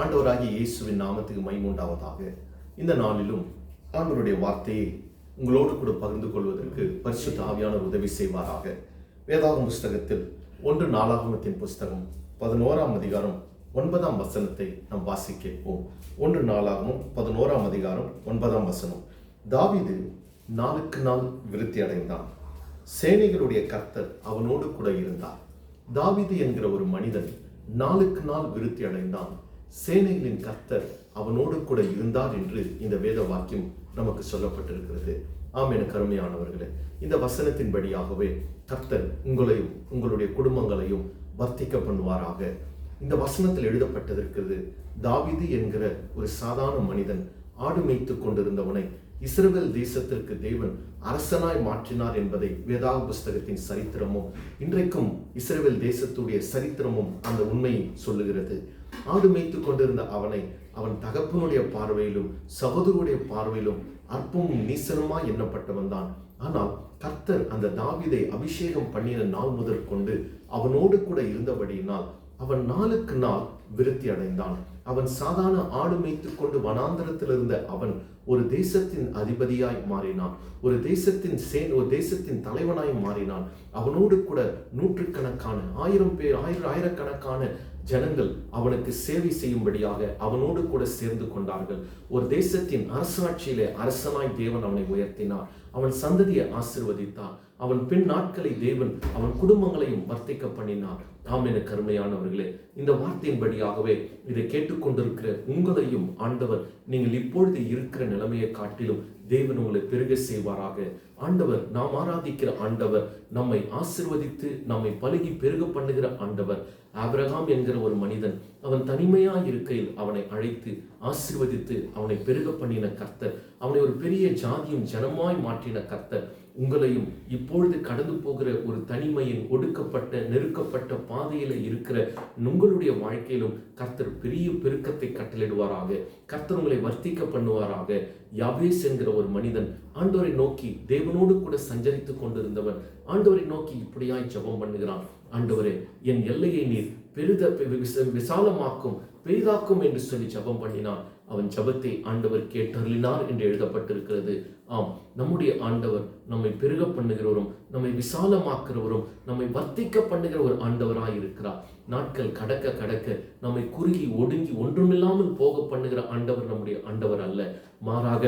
ஆண்டவராகிய இயேசுவின் நாமத்துக்கு மைமுண்டாவதாக இந்த நாளிலும் ஆண்டவருடைய வார்த்தையை உங்களோடு கூட பகிர்ந்து கொள்வதற்கு பரிசுத்த ஆவியானவர் உதவி செய்வாராக. வேதாகம் புஸ்தகத்தில் ஒன்று நாளாகமத்தின் புஸ்தகம் பதினோராம் அதிகாரம் ஒன்பதாம் வசனத்தை நாம் வாசிக்கப்போம் ஒன்று நாளாகமும் பதினோராம் அதிகாரம் ஒன்பதாம் வசனம். தாவீது நாளுக்கு நாள் விருத்தி அடைந்தான் சேனைகளுடைய கர்த்தர் அவனோடு கூட இருந்தார். தாவீது என்கிற ஒரு மனிதன் நாளுக்கு நாள் விருத்தி அடைந்தான் சேனைகளின் கர்த்தர் அவனோடு கூட இருந்தார் என்று இந்த வேத வாக்கியம் நமக்கு சொல்லப்பட்டிருக்கிறது. ஆம் என கருமையானவர்களே இந்த வசனத்தின் படியாகவே கர்த்தர் உங்களையும் உங்களுடைய குடும்பங்களையும் வர்த்திக்க பண்ணுவாராக. இந்த வசனத்தில் எழுதப்பட்டிருக்கிறது தாவிது என்கிற ஒரு சாதாரண மனிதன் ஆடு மேய்த்து கொண்டிருந்தவனை இஸ்ரேல் தேசத்திற்கு தேவன் அரசனாய் மாற்றினார் என்பதை வேதாக புஸ்தகத்தின் சரித்திரமும் இன்றைக்கும் இஸ்ரேல் தேசத்துடைய சரித்திரமும் அந்த உண்மையை சொல்லுகிறது. ஆடு மேய்த்து கொண்டிருந்த அவனை அவன் தகப்பனுடைய பார்வையிலும் சகோதரருடைய பார்வையிலும் அற்பமும் நீசனுமாய் எண்ணப்பட்டவன் தான் ஆனால் கர்த்தர் அந்த தாவிதை அபிஷேகம் பண்ணின நாள் முதல் கொண்டு அவனோடு கூட இருந்தபடியினால் அவன் நாளுக்கு நாள் விருத்தி அடைந்தான் அவன் சாதாரண ஆடு மேய்த்து கொண்டு வனாந்தரத்தில் இருந்த அவன் ஒரு தேசத்தின் அதிபதியாய் மாறினான். ஒரு தேசத்தின் சேன் ஒரு தேசத்தின் தலைவனாய் மாறினான். அவனோடு கூட நூற்றுக்கணக்கான ஆயிரம் பேர் ஆயிரம் ஆயிரக்கணக்கான ஜனங்கள் அவனுக்கு சேவை செய்யும்படியாக அவனோடு கூட சேர்ந்து கொண்டார்கள். ஒரு தேசத்தின் அரசாட்சியிலே அரசனாய் தேவன் அவனை உயர்த்தினார். அவன் சந்ததியை ஆசிர்வதித்தார். அவன் பின் நாட்களை தேவன் அவன் குடும்பங்களையும் வர்த்திக்க பண்ணினார். ஆம் என கருமையானவர்களே இந்த வார்த்தையின்படியாகவே இதை கேட்டுக்கொண்டிருக்கிற உங்களையும் ஆண்டவர் நீங்கள் இப்பொழுது இருக்கிற நிலைமையை காட்டிலும் தேவன் உங்களை பெருக செய்வாராக. ஆண்டவர் நாம் ஆராதிக்கிற ஆண்டவர் நம்மை ஆசிர்வதித்து நம்மை பழகி பெருக பண்ணுகிற ஆண்டவர். ஆபிரகாம் என்கிற ஒரு மனிதன் அவன் தனிமையா இருக்கையில் அவனை அழைத்து ஆசிர்வதித்து அவனை பெருக பண்ணின கர்த்தர். அவனை ஒரு பெரிய ஜாதியும் ஜனமாய் மாற்றின கர்த்தர். உங்களையும் இப்பொழுது கடந்து போகிற ஒரு தனிமையின் ஒடுக்கப்பட்ட நெருக்கப்பட்ட பாதையில இருக்கிற உங்களுடைய வாழ்க்கையிலும் கர்த்தர் பெரிய பெருக்கத்தை கட்டளிடுவாராக கர்த்தர் உங்களை வர்த்திக்க பண்ணுவாராக. யாபேஸ் என்கிற ஒரு மனிதன் ஆண்டவரை நோக்கி தேவனோடு கூட சஞ்சரித்துக் கொண்டிருந்தவன் ஆண்டவரை நோக்கி இப்படியாய் ஜெபம் பண்ணுகிறான். ஆண்டவரே என் எல்லையை நீர் பெரித விசாலமாக்கும் பெரிதாக்கும் என்று சொல்லி ஜெபம் பண்ணினான். அவன் ஜெபத்தை ஆண்டவர் கேட்டருளினார் என்று எழுதப்பட்டிருக்கிறது. ஆம் நம்முடைய ஆண்டவர் நம்மை பெருக பண்ணுகிறவரும் நம்மை விசாலமாக்குறவரும் நம்மை வர்த்திக்க பண்ணுகிற ஒரு ஆண்டவராக இருக்கிறார். நாட்கள் கடக்க கடக்க நம்மை குறுகி ஒடுங்கி ஒன்றுமில்லாமல் போக பண்ணுகிற ஆண்டவர் நம்முடைய ஆண்டவர் அல்ல. மாறாக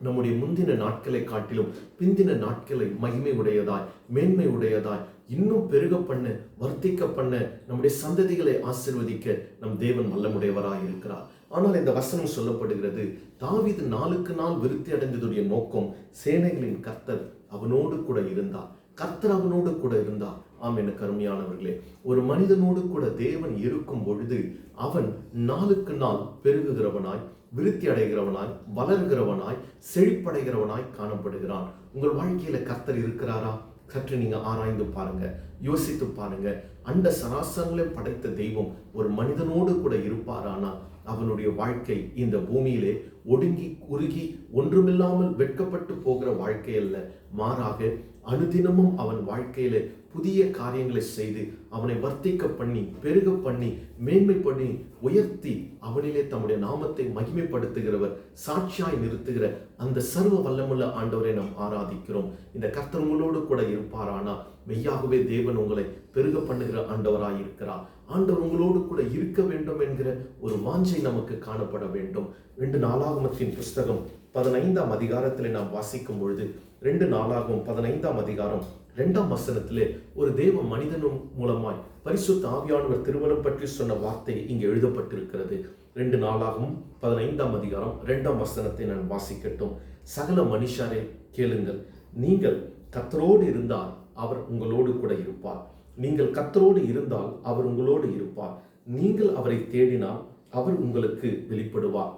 நம்முடைய முந்தின நாட்களை காட்டிலும் பிந்தின நாட்களை மகிமை உடையதாய் மேன்மை உடையதாய் இன்னும் பெருக பண்ண வர்த்திக்க பண்ண நம்முடைய சந்ததிகளை ஆசிர்வதிக்க நம் தேவன் வல்லமுடையவராய் இருக்கிறார். ஆனால் இந்த வசனம் சொல்லப்படுகிறது தாவிது நாளுக்கு நாள் விருத்தி அடைந்ததுடைய நோக்கம் சேனைகளின் கர்த்தர் அவனோடு கூட இருந்தார். கர்த்தர் அவனோடு கூட இருந்தார். ஆம் என கருமையானவர்களே ஒரு மனிதனோடு கூட தேவன் இருக்கும் பொழுது அவன் நாளுக்கு நாள் பெருகுகிறவனாய் விருத்தி அடைகிறவனாய் வளர்கிறவனாய் செழிப்படைகிறவனாய் காணப்படுகிறான். உங்கள் வாழ்க்கையில கர்த்தர் இருக்கிறாரா? சற்று நீங்க ஆராய்ந்து பாருங்க யோசித்து பாருங்க. அண்ட சராசரங்களை படைத்த தெய்வம் ஒரு மனிதனோடு கூட இருப்பாரானா? அவனுடைய வாழ்க்கை இந்த பூமியிலே ஒடுங்கி குறுகி ஒன்றுமில்லாமல் வெட்கப்பட்டு போகிற வாழ்க்கை அல்ல. மாறாக அனுதினமும் அவன் வாழ்க்கையில புதிய காரியங்களை செய்து அவனை வர்த்திக்க பண்ணி பெருக பண்ணி மேன்மை பண்ணி உயர்த்தி அவனிலே தம்முடைய நாமத்தை மகிமைப்படுத்துகிறவர் சாட்சியாய் நிறுத்துகிற அந்த சர்வ வல்லமுள்ள ஆண்டவரை நாம் ஆராதிக்கிறோம். இந்த கர்த்தர் உங்களோடு கூட இருப்பாரானா? மெய்யாகவே தேவன் உங்களை பெருக பண்ணுகிற ஆண்டவராய் இருக்கிறார். ஆண்டவர் உங்களோடு கூட இருக்க வேண்டும் என்கிற ஒரு வாஞ்சை நமக்கு காணப்பட வேண்டும். ரெண்டு நாளாகமத்தின் புஸ்தகம் பதினைந்தாம் அதிகாரத்தில் நாம் வாசிக்கும் பொழுது ரெண்டு நாளாகவும் பதினைந்தாம் அதிகாரம் ரெண்டாம் வசனத்திலே ஒரு தேவ மனிதனும் மூலமாய் பரிசுத்த ஆவியானவர் திருமணம் பற்றி சொன்ன வார்த்தை இங்கே எழுதப்பட்டிருக்கிறது. ரெண்டு நாளாகவும் பதினைந்தாம் அதிகாரம் ரெண்டாம் வசனத்தை நான் வாசிக்கட்டும். சகல மனுஷரே கேளுங்கள். நீங்கள் கத்தரோடு இருந்தால் அவர் உங்களோடு கூட இருப்பார். நீங்கள் கத்தரோடு இருந்தால் அவர் உங்களோடு இருப்பார். நீங்கள் அவரை தேடினால் அவர் உங்களுக்கு வெளிப்படுவார்.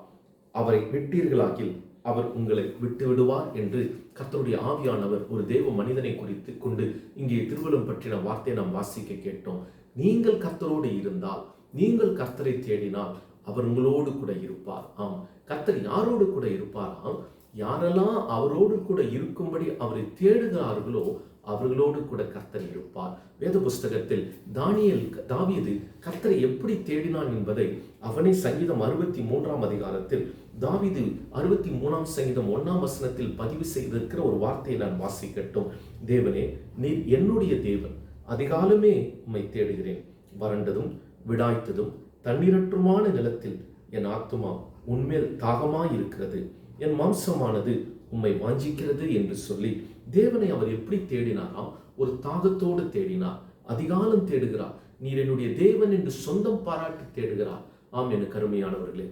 அவரை விட்டீர்களாகில் அவர் உங்களை விட்டு விடுவார் என்று கர்த்தருடைய ஆவியானவர் ஒரு தேவ மனிதனை குறித்து கொண்டு இங்கே திருவள்ளம் பற்றின வார்த்தையை நாம் வாசிக்க கேட்டோம். நீங்கள் கர்த்தரோடு இருந்தால் நீங்கள் கர்த்தரை தேடினால் அவர் உங்களோடு கூட இருப்பார். ஆம் கர்த்தர் யாரோடு கூட இருப்பாராம்? யாரெல்லாம் அவரோடு கூட இருக்கும்படி அவரை தேடுகிறார்களோ அவர்களோடு கூட கர்த்தர் இருப்பார். வேத புஸ்தகத்தில் தானியல் தாவீது கர்த்தரை எப்படி தேடினான் என்பதை அவனே சங்கீதம் அறுபத்தி மூன்றாம் அதிகாரத்தில் தாவீது அறுபத்தி மூணாம் சங்கீதம் ஒன்னாம் வசனத்தில் பதிவு செய்திருக்கிற ஒரு வார்த்தையை நான் வாசிக்கட்டும். தேவனே நீர் என்னுடைய தேவன் அதிகாலமே உம்மை தேடுகிறேன். வறண்டதும் விடாய்த்ததும் தண்ணீரற்றுமான நிலத்தில் என் ஆத்துமா உண்மையில் தாகமாய் இருக்கிறது என் மாம்சமானது உம்மை வாஞ்சிக்கிறது என்று சொல்லி தேவனை அவர் எப்படி தேடினாராம்? ஒரு தாகத்தோடு தேடினார். அதிகாலம் தேடுகிறார். நீர் என்னுடைய தேவன் என்று சொந்தம் பாராட்டி தேடுகிறார். ஆம் என கருமையானவர்களே.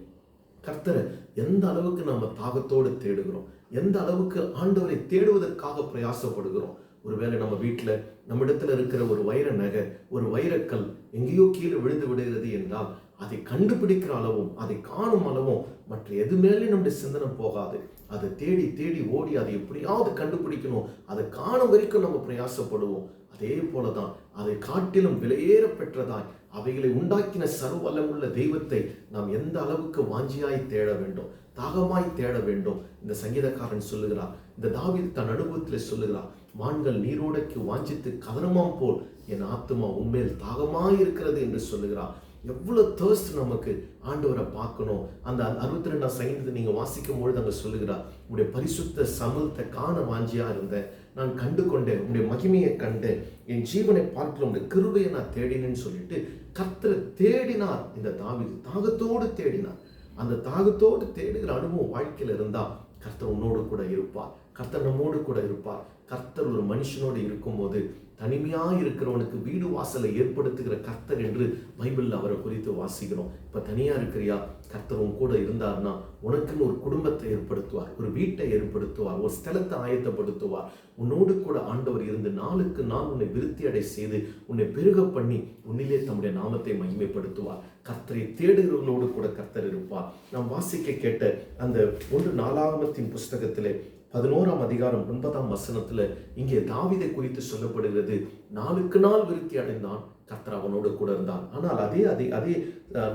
கர்த்தரை எந்த அளவுக்கு நம்ம தாகத்தோடு தேடுகிறோம்? எந்த அளவுக்கு ஆண்டவரை தேடுவதற்காக பிரயாசப்படுகிறோம்? ஒருவேளை நம்ம வீட்டில் நம்மிடத்தில் இருக்கிற ஒரு வைர நகை ஒரு வைரக்கல் எங்கேயோ கீழே விழுந்து விடுகிறது என்றால் அதை கண்டுபிடிக்கிற அளவும் அதை காணும் அளவும் மற்ற எது மேலே நம்முடைய சிந்தனை போகாது. அதை தேடி தேடி ஓடி அதை எப்படியாவது கண்டுபிடிக்கணும். அதை காணும் வரைக்கும் நம்ம பிரயாசப்படுவோம். அதே போல தான் அதை காட்டிலும் விலையேற பெற்றதாய் அவைகளை உண்டாக்கின சர்வலமுள்ள தெய்வத்தை நாம் எந்த அளவுக்கு வாஞ்சியாய் தேட வேண்டும் தாகமாய் தேட வேண்டும் இந்த சங்கீதக்காரன் சொல்லுகிறார். இந்த தாவி தன் அனுபவத்தில் சொல்லுகிறார் மான்கள் நீரோடைக்கு வாஞ்சித்து கதனமாம் போல் என் ஆத்துமா உண்மையில் தாகமாய் இருக்கிறது என்று சொல்லுகிறார். எவ்வளோ தேர்ஸ்ட் நமக்கு ஆண்டவரை பார்க்கணும். அந்த அறுபத்தி ரெண்டாம் சைன்யத்தை நீங்கள் வாசிக்கும் பொழுது அங்கே சொல்லுகிறார் உடைய பரிசுத்த சமூகத்தை காண வாஞ்சியாக இருந்தேன் நான் கண்டு கொண்டேன் உடைய மகிமையை கண்டேன். என் ஜீவனை பார்க்கல உடைய கிருபையை நான் தேடினேன்னு சொல்லிட்டு கர்த்தரை தேடினார். இந்த தாவி தாகத்தோடு தேடினார். அந்த தாகத்தோடு தேடுகிற அனுபவம் வாழ்க்கையில் இருந்தால் கர்த்தர் உன்னோடு கூட இருப்பார். கர்த்தர் நம்மோடு கூட இருப்பார். கர்த்தர் ஒரு மனுஷனோடு இருக்கும்போது தனிமையாக இருக்கிறவனுக்கு வீடு வாசலை ஏற்படுத்துகிற கர்த்தர் என்று பைபிள்ல அவரை குறித்து வாசிக்கிறோம். இப்போ தனியாக இருக்கிறியா? கர்த்தர் உன் கூட இருந்தார்னா உனக்குன்னு ஒரு குடும்பத்தை ஏற்படுத்துவார் ஒரு வீட்டை ஏற்படுத்துவார் ஒரு ஸ்தலத்தை ஆயத்தப்படுத்துவார். உன்னோடு கூட ஆண்டவர் இருந்து நாளுக்கு நாள் உன்னை விருத்தி அடை செய்து உன்னை பெருக பண்ணி உன்னிலே தம்முடைய நாமத்தை மகிமைப்படுத்துவார். கர்த்தரை தேடுகிறவர்களோடு கூட கர்த்தர் இருப்பார். நாம் வாசிக்க கேட்ட அந்த ஒன்று நாலாவத்தின் புஸ்தகத்திலே பதினோராம் அதிகாரம் ஒன்பதாம் வசனத்துல இங்கே தாவிதை குறித்து சொல்லப்படுகிறது. நாளுக்கு நாள் விருத்தி அடைந்தான் கர்த்தர் அவனோடு கூட இருந்தான். ஆனால் அதே அதே அதே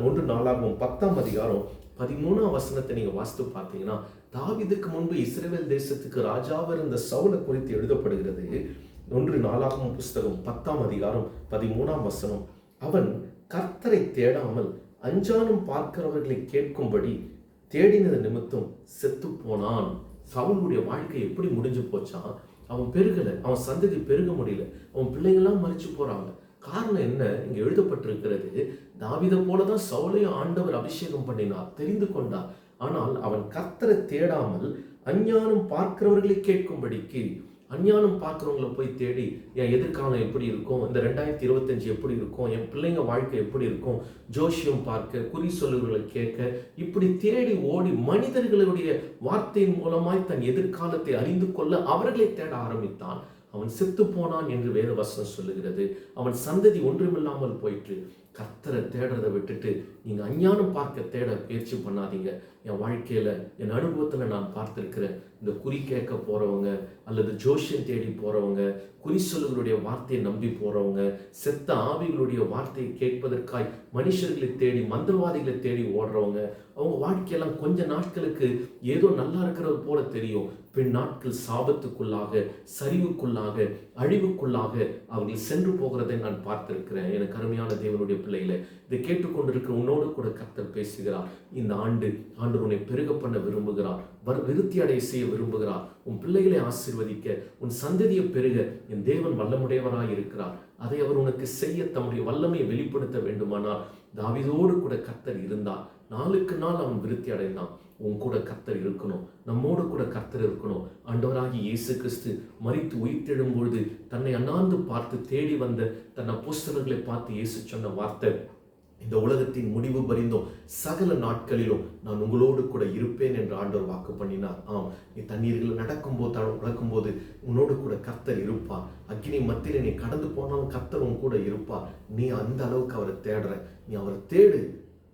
ஒன்று நாளாகவும் பத்தாம் அதிகாரம் பதிமூணாம் வசனத்தை நீங்க வாசித்து பார்த்தீங்கன்னா தாவிதுக்கு முன்பு இஸ்ரேல் தேசத்துக்கு ராஜாவர் இருந்த சவுலை குறித்து எழுதப்படுகிறது. ஒன்று நாளாகவும் புஸ்தகம் பத்தாம் அதிகாரம் பதிமூணாம் வசனம். அவன் கர்த்தரை தேடாமல் அஞ்சானும் பார்க்கிறவர்களை கேட்கும்படி தேடினது நிமித்தம் செத்து போனான். சவுலுடைய வாழ்க்கை எப்படி முடிஞ்சு போச்சான் அவன் பெருகலை. அவன் சந்ததி பெருக முடியல. அவன் பிள்ளைங்கள்லாம் மறிச்சு போறாங்க. காரணம் என்ன? இங்கே எழுதப்பட்டிருக்கிறது தாவித போலதான் சவுலையும் ஆண்டவர் அபிஷேகம் பண்ணினார். தெரிந்து கொண்டார். ஆனால் அவன் கர்த்தரை தேடாமல் அஞ்ஞானம் பார்க்கிறவர்களை கேட்கும்படிக்கு அஞ்ஞானம் பார்க்குறவங்கள போய் தேடி என் எதிர்காலம் எப்படி இருக்கும்? இந்த ரெண்டாயிரத்தி இருபத்தஞ்சு எப்படி இருக்கும்? என் பிள்ளைங்க வாழ்க்கை எப்படி இருக்கும்? ஜோஷியம் பார்க்க குறி சொல்லுகளை கேட்க இப்படி தேடி ஓடி மனிதர்களுடைய வார்த்தையின் மூலமாய் தன் எதிர்காலத்தை அறிந்து கொள்ள அவர்களை தேட ஆரம்பித்தான். அவன் செத்து போனான் என்று வேதவசனம் சொல்லுகிறது. அவன் சந்ததி ஒன்றுமில்லாமல் போயிற்று. கத்தரை தேடுறதை விட்டுட்டு நீங்கள் அஞ்ஞானம் பார்க்க தேட முயற்சி பண்ணாதீங்க. என் வாழ்க்கையில் என் அனுபவத்தில் நான் பார்த்துருக்கிறேன் இந்த குறி கேட்க போகிறவங்க அல்லது ஜோஷியம் தேடி போகிறவங்க குறி சொல்லுகளுடைய வார்த்தையை நம்பி போகிறவங்க செத்த ஆவிகளுடைய வார்த்தையை கேட்பதற்காய் மனுஷர்களை தேடி மந்திரவாதிகளை தேடி ஓடுறவங்க அவங்க வாழ்க்கையெல்லாம் கொஞ்ச நாட்களுக்கு ஏதோ நல்லா இருக்கிறது போல தெரியும். பின் நாட்கள் சாபத்துக்குள்ளாக சரிவுக்குள்ளாக அழிவுக்குள்ளாக அவர்கள் சென்று போகிறதை நான் பார்த்திருக்கிறேன். எனக்கு அருமையான தேவனுடைய பிள்ளைகளை இதை கேட்டுக்கொண்டிருக்கிற உன்னோடு கூட கர்த்தர் பேசுகிறார். இந்த ஆண்டு ஆண்டு உன்னை பெருக பண்ண விரும்புகிறார். வர் விருத்தி அடைய செய்ய விரும்புகிறார். உன் பிள்ளைகளை ஆசீர்வதிக்க உன் சந்ததியை பெருக. என் தேவன் வல்லமுடையவராய் இருக்கிறார். அதை அவர் உனக்கு செய்ய தம்முடைய வல்லமையை வெளிப்படுத்த வேண்டுமானால் தாவிதோடு கூட கர்த்தர் இருந்தார். நாளுக்கு நாள் அவன் விருத்தி அடைந்தான். உன் கூட கர்த்தர் இருக்கணும். நம்மோடு கூட கர்த்தர் இருக்கணும். ஆண்டவராகி இயேசு கிறிஸ்து மறித்து உயிர்த்தெழும் பொழுது தன்னை அண்ணாந்து பார்த்து தேடி வந்த தன் அப்போஸ்தலர்களை பார்த்து இயேசு சொன்ன வார்த்தை இந்த உலகத்தின் முடிவு பரிந்தும் சகல நாட்களிலும் நான் உங்களோடு கூட இருப்பேன் என்று ஆண்டவர் வாக்கு பண்ணினார். ஆம் நீ தண்ணீர்கள் நடக்கும் போதால் உழக்கும் போது உன்னோடு கூட கர்த்தர் இருப்பார். அக்னி மத்தியில நீ கடந்து போனாலும் கர்த்தர் உன் கூட இருப்பார். நீ அந்த அளவுக்கு அவரை தேடுற. நீ அவரை தேடு.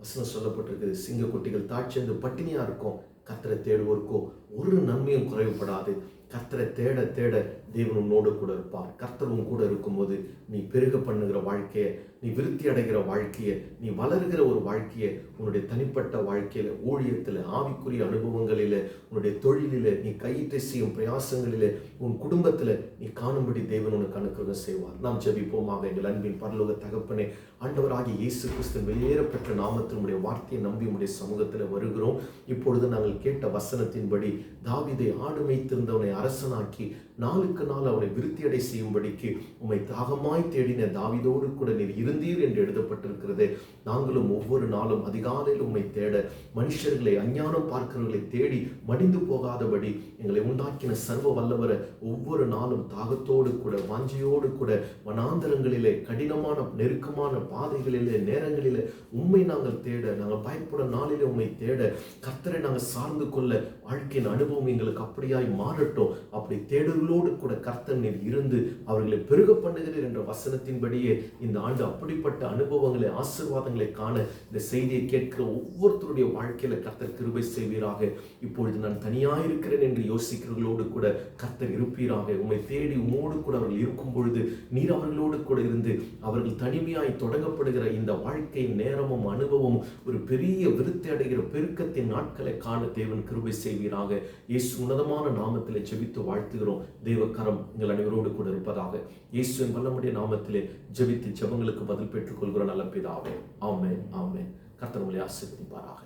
வசனம் சொல்லப்பட்டிருக்குது. குட்டிகள் தாழ்ச்சியில் பட்டினியாக இருக்கும். கர்த்தரை தேடுவோருக்கோ ஒரு நன்மையும் குறைவுபடாது. கர்த்தரை தேட தேட தேவன் உன்னோடு கூட இருப்பார். கர்த்தரும் கூட இருக்கும்போது நீ பெருக பண்ணுகிற வாழ்க்கையை நீ விருத்தி அடைகிற வாழ்க்கையை நீ வளர்கிற ஒரு வாழ்க்கையை உன்னுடைய தனிப்பட்ட வாழ்க்கையில் ஊழியத்தில் ஆவிக்குரிய அனுபவங்களில் உன்னுடைய தொழிலில் நீ கையிட்டு செய்யும் பிரயாசங்களில் உன் குடும்பத்தில் நீ காணும்படி தேவன் உனக்கு அனுக்கிரகம் செய்வார். நாம் ஜபிப்போமாக எங்கள் அன்பின் பரலோக தகப்பனே ஆண்டவராகிய இயேசு கிறிஸ்து வெளியேறப்பெற்ற நாமத்தினுடைய வார்த்தையை நம்பி உடைய சமூகத்தில் வருகிறோம். இப்பொழுது நாங்கள் கேட்ட வசனத்தின்படி தாவிதை ஆடு மேய்த்திருந்தவனை அரசனாக்கி நாளுக்கு நாள் அவரை விருத்தியடை செய்யும்படிக்கு உம்மை தாகமாய் தேடின தாவிதோடு கூட நீர் இருந்தீர் என்று எழுதப்பட்டிருக்கிறது. நாங்களும் ஒவ்வொரு நாளும் அதிகாலையில் உம்மை தேட மனுஷர்களை அஞ்ஞானம் பார்க்கிறவர்களை தேடி மடிந்து போகாதபடி எங்களை உண்டாக்கின சர்வ வல்லவரை ஒவ்வொரு நாளும் தாகத்தோடு கூட வாஞ்சியோடு கூட வனாந்தரங்களிலே கடினமான நெருக்கமான பாதைகளிலே நேரங்களிலே உண்மை நாங்கள் தேட நாங்கள் பயப்பட நாளிலே உண்மை தேட கர்த்தரை நாங்கள் சார்ந்து கொள்ள வாழ்க்கையின் அனுபவம் எங்களுக்கு அப்படியாய் மாறட்டும். அப்படி தேடுகளோடு கூட கர்த்தனில் இருந்து அவர்களை பெருக பண்ணுகிறீர் என்ற வசனத்தின்படியே இந்த ஆண்டு அப்படிப்பட்ட அனுபவங்களை ஆசிர்வாதங்களை காண இந்த செய்தியை கேட்கிற ஒவ்வொருத்தருடைய வாழ்க்கையில கர்த்தர் கிருபை செய்வீராக. இப்பொழுது நான் தனியாக இருக்கிறேன் என்று யோசிக்கிறவர்களோடு கூட கர்த்தர் இருப்பீராக. உம்மை தேடி உமோடு கூட அவர்கள் இருக்கும் பொழுது நீர் அவர்களோடு கூட இருந்து அவர்கள் தனிமையாய் தொடங்கப்படுகிற இந்த வாழ்க்கை நேரமும் அனுபவமும் ஒரு பெரிய விருத்தி அடைகிற பெருக்கத்தின் நாட்களை காண தேவன் கிருபை செய்வீராக. இயேசு உன்னதமான நாமத்திலே ஜெபித்து வாழ்த்துகிறோம். தேவக்கரம் எங்கள் அனைவரோடு கூட இருப்பதாக. இயேசுவின் வல்லமுடைய நாமத்திலே ஜெபித்து ஜெபங்களுக்கு பதில் பெற்றுக் கொள்கிற நல்ல பிதாவே. ஆமே ஆமே கர்த்தர் உங்களை ஆசீர்வதிப்பாராக.